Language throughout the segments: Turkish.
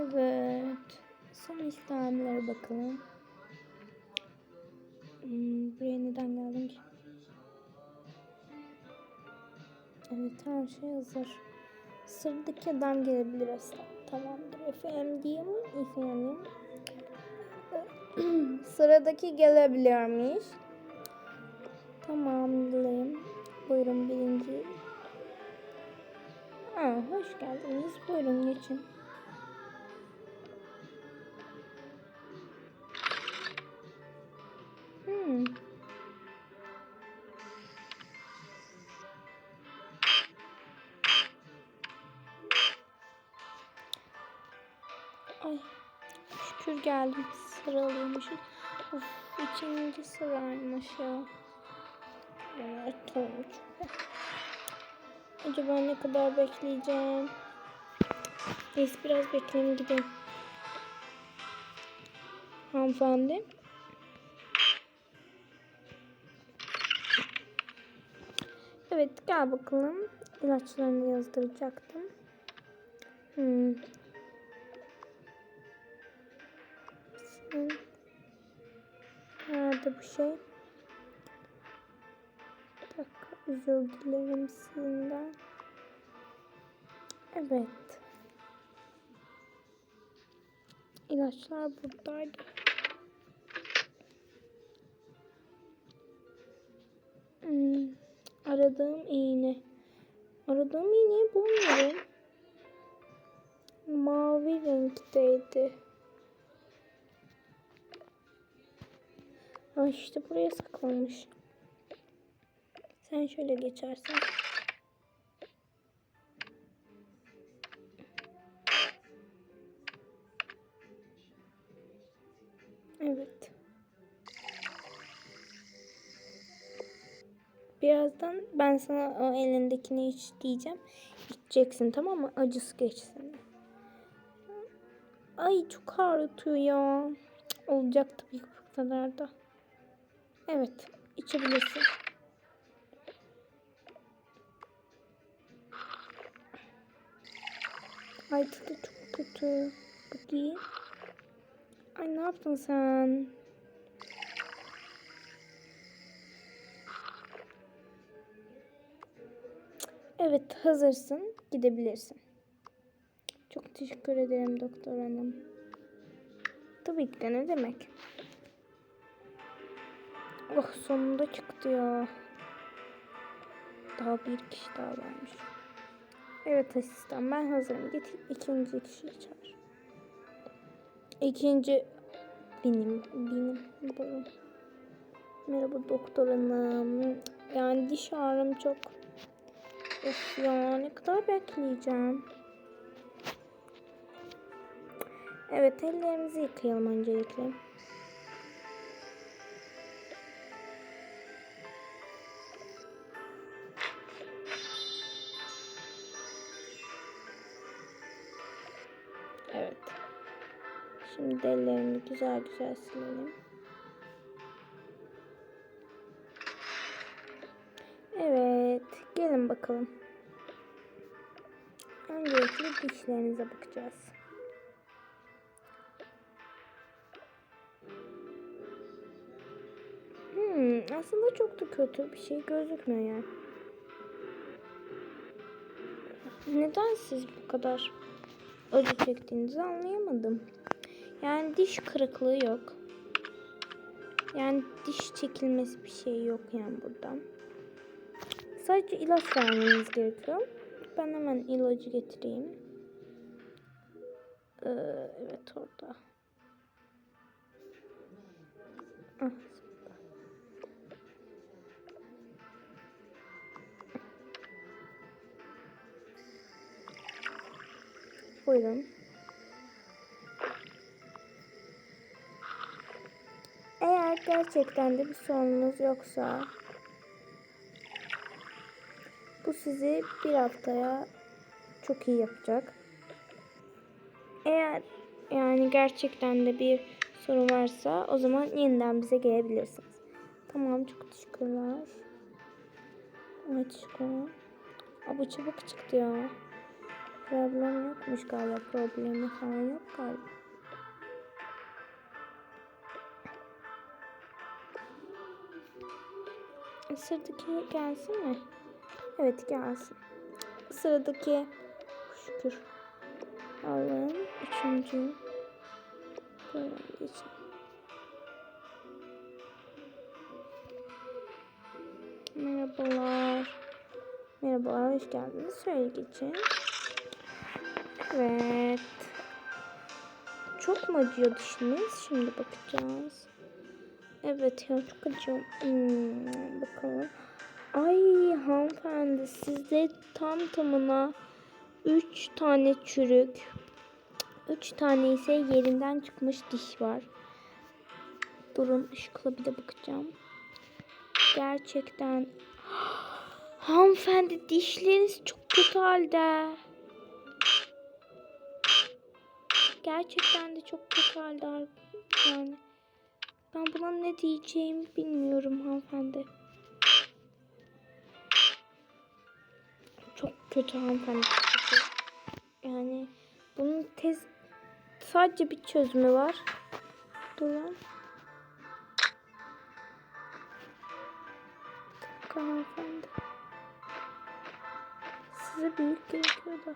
Evet. Son işlemlere bakalım. Hmm, buraya neden geldim ki? Evet her şey hazır. Sıradaki adam gelebilir aslında. Tamamdır efendim. Efendim. Sıradaki gelebilirmiş. Tamamdır. Buyurun birinci. Aa, hoş geldiniz. Buyurun geçin. Ay şükür geldim sıralıymışız. Of ikinci sıraymış ya. Evet Tonguç. Acaba ne kadar bekleyeceğim? Neyse biraz bekleyeyim gideyim. Hanımefendi. Evet gel bakalım. İlaçlarını yazdıracaktım. Hmm. Sen... Nerede bu şey? Bir dakika özür dilerim sizinden. Evet. İlaçlar buradaydı. Hmm. Aradığım iğne. Aradığım iğneyi bulmuyorum. Mavi renkteydi. Ha işte buraya saklanmış. Sen şöyle geçersen. Birazdan ben sana o elindekini iç diyeceğim. İçeceksin tamam mı? Acısı geçsin. Ay çok ağrıtıyor ya. Cık, Olacak tabii bu kadar da. Evet. içebilirsin. Ay tadı çok kötü. Bakayım. Ay ne yaptın sen? Evet hazırsın. Gidebilirsin. Çok teşekkür ederim doktor hanım. Tabii ki de ne demek. Oh sonunda çıktı ya. Daha bir kişi daha varmış. Evet asistan ben hazırım. Git ikinci kişiyi çağır. İkinci benim benim buyurun. Merhaba doktor hanım. Yani diş ağrım çok. Of ya ne kadar bekleyeceğim. Evet ellerimizi yıkayalım öncelikle. Evet. Şimdi ellerimi güzel güzel silelim. Bakalım. Öncelikle dişlerinize bakacağız. Hmm, aslında çok da kötü bir şey gözükmüyor yani. Neden siz bu kadar acı çektiğinizi anlayamadım. Yani diş kırıklığı yok. Yani diş çekilmesi bir şey yok yani buradan. Sadece ilaç vermeniz gerekiyor. Ben hemen ilacı getireyim. Ee, evet orada. Ah, Buyurun. Eğer gerçekten de bir sorununuz yoksa bu sizi bir haftaya çok iyi yapacak. Eğer yani gerçekten de bir sorun varsa o zaman yeniden bize gelebilirsiniz. Tamam çok teşekkürler. Evet teşekkürler. Aa, bu çabuk çıktı ya. Problem yok. yokmuş galiba. Problemi falan yok galiba. Sıradaki gelsin mi? Evet gelsin. Sıradaki şükür. Allah'ın üçüncü. Böyle için. Merhabalar. Merhabalar, hoş geldiniz. Şöyle geçin. Evet. Çok mu acıyor dişiniz? Şimdi bakacağız. Evet ya çok acıyor. Hmm, bakalım. Ay hanımefendi sizde tam tamına 3 tane çürük, 3 tane ise yerinden çıkmış diş var. Durun ışıkla bir de bakacağım. Gerçekten hanımefendi dişleriniz çok kötü halde. Gerçekten de çok kötü halde yani. Ben buna ne diyeceğimi bilmiyorum hanımefendi. Kötü hanımefendi. Yani bunun tez sadece bir çözümü var. Bir dakika hanımefendi. Size büyük gerekiyor da.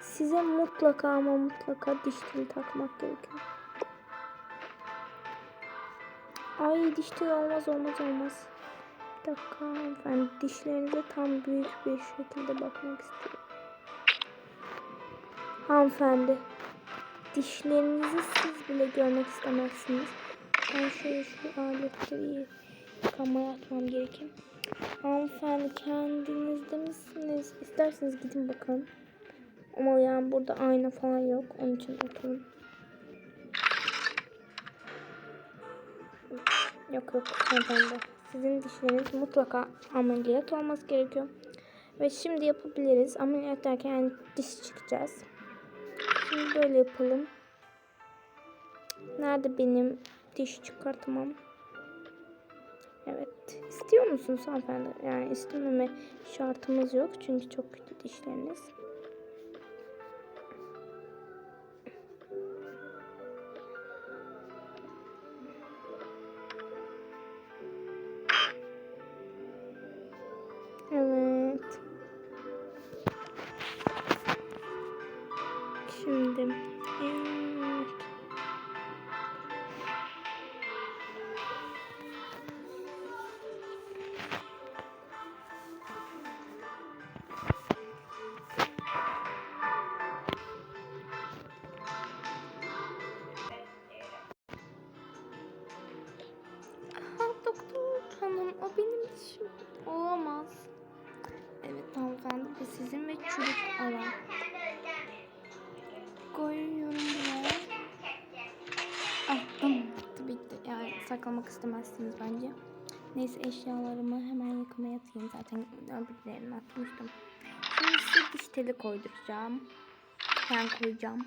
Size mutlaka ama mutlaka diş teli takmak gerekiyor. Ay diş teli olmaz olmaz olmaz. Bir dakika ben dişlerinize tam büyük bir şekilde bakmak istiyorum. Hanımefendi. Dişlerinizi siz bile görmek istemezsiniz. Ben şöyle şu aletleri yıkamaya atmam gerekiyor. Hanımefendi kendinizde misiniz? İsterseniz gidin bakalım. Ama yani burada ayna falan yok. Onun için oturun. Yok yok hanımefendi. Sizin dişleriniz mutlaka ameliyat olması gerekiyor. Ve şimdi yapabiliriz. Ameliyat derken yani diş çıkacağız. Şimdi böyle yapalım. Nerede benim diş çıkartmam? Evet. İstiyor musunuz hanımefendi? Yani istememe şartımız yok. Çünkü çok kötü dişleriniz. Sizin ve çürük alan. Koyuyorum buraya. Ah tamam bitti bitti. Yani saklamak istemezsiniz bence. Neyse eşyalarımı hemen yıkamaya atayım. Zaten öbürlerini atmıştım. Şimdi size diş teli koyduracağım. Ben koyacağım.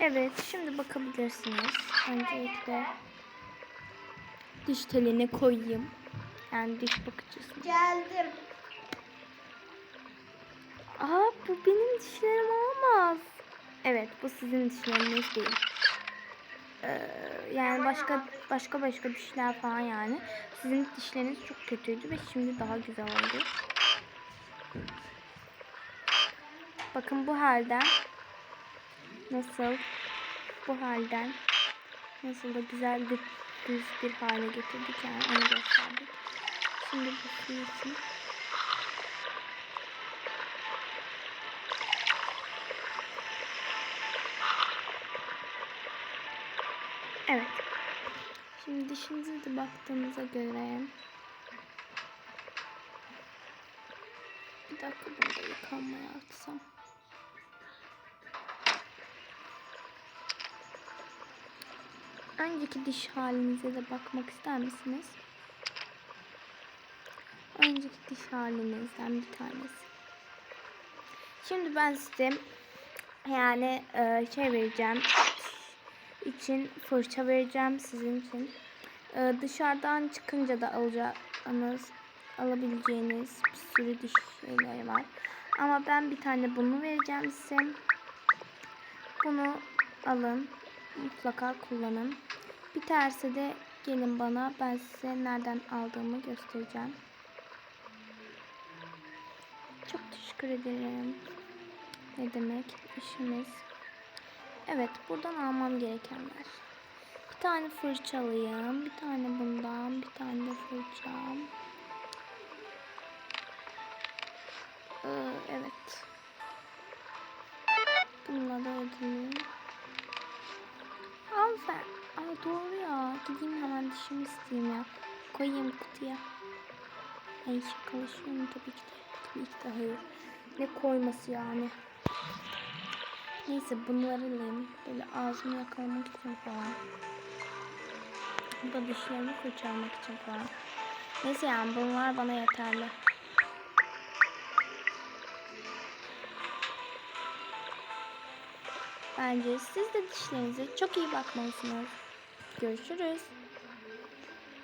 Evet, şimdi bakabilirsiniz. Öncelikle diş teline koyayım. Yani diş bakıcısı. Geldim. Aa, bu benim dişlerim olamaz. Evet, bu sizin dişleriniz değil. Ee, yani başka başka başka dişler falan yani. Sizin dişleriniz çok kötüydü ve şimdi daha güzel oldu. Bakın bu halden nasıl bu halden nasıl da güzel bir düz bir hale getirdik yani onu gösterdik. Şimdi bu için Evet. Şimdi dişinize de baktığımıza göre bir dakika bunu da yıkanmaya atsam. Önceki diş halinize de bakmak ister misiniz? Önceki diş halinizden bir tanesi. Şimdi ben size yani e, şey vereceğim için fırça vereceğim sizin için. E, dışarıdan çıkınca da alacağınız alabileceğiniz bir sürü diş şeyleri var. Ama ben bir tane bunu vereceğim size. Bunu alın. Mutlaka kullanın. Biterse de gelin bana. Ben size nereden aldığımı göstereceğim. Çok teşekkür ederim. Ne demek? işimiz. Evet, buradan almam gerekenler. Bir tane fırça alayım. Bir tane bundan. Bir tane de fırça. Ee, evet. Bununla da ödeyeyim. Dişimi isteyeyim ya. Koyayım kutuya. Ay şakalaşıyorum tabii ki de. Tabii ki de hayır. Ne koyması yani. Neyse bunları alayım. Böyle ağzımı yakalamak için falan. Bu da dişlerimi fırçalamak için falan. Neyse yani bunlar bana yeterli. Bence siz de dişlerinize çok iyi bakmalısınız. Görüşürüz.